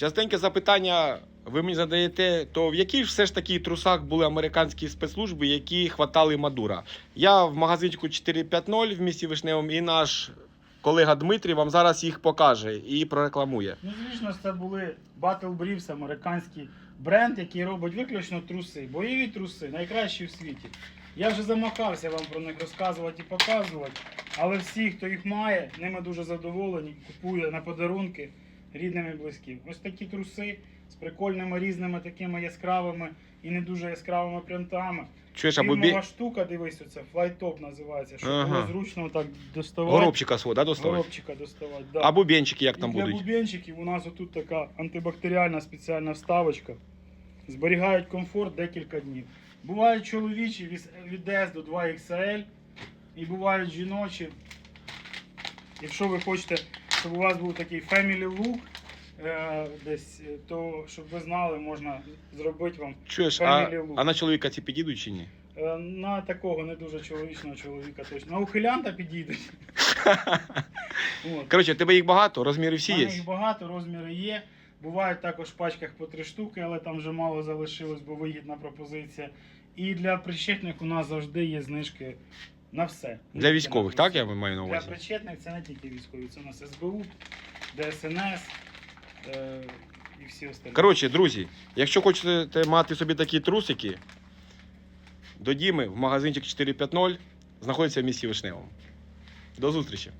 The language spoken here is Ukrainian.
Частеньке запитання ви мені задаєте, то в яких все ж таки трусах були американські спецслужби, які хватали Мадура? Я в магазинчику 450 в місті Вишневому і наш колега Дмитрій вам зараз їх покаже і прорекламує. Ну, звісно, це були Battle Briefs, американський бренд, який робить виключно труси. Бойові труси, найкращі в світі. Я вже замахався вам про них розказувати і показувати, але всі, хто їх має, ними дуже задоволені, купує на подарунки рідним і близьким. Ось такі труси з прикольними різними такими яскравими і не дуже яскравими принтами. Чуєш, або бі... Фірмова штука, дивись, оце флайтоп називається, щоб Ага. було зручно так доставати. горобчика свого, да, доставати? Горобчика доставати. Да. А бубенчики як там І для будуть? бубенчиків у нас отут така антибактеріальна спеціальна вставочка. Зберігають комфорт декілька днів. Бувають чоловічі від- від S до 2XL і бувають жіночі. Якщо ви хочете, щоб у вас був такий family look, е, десь, е, то щоб ви знали, можна зробити вам Чуєш, а, Family look. а на чоловіка ці підійдуть чи ні? Е, На такого не дуже чоловічного чоловіка точно. На ухилянта підійдуть. От. Коротше, в тебе їх багато, розміри всі У мене є. їх багато, розміри є. Бувають також в пачках по три штуки, але там вже мало залишилось, бо вигідна пропозиція. І для причетних у нас завжди є знижки на все. Для військових, так я маю на увазі? Для причетних це не тільки військові, це у нас СБУ, ДСНС е, і всі остальні. Коротше, друзі, якщо хочете мати собі такі трусики, до Діми в магазинчик 450 знаходиться в місті Вишневому. До зустрічі!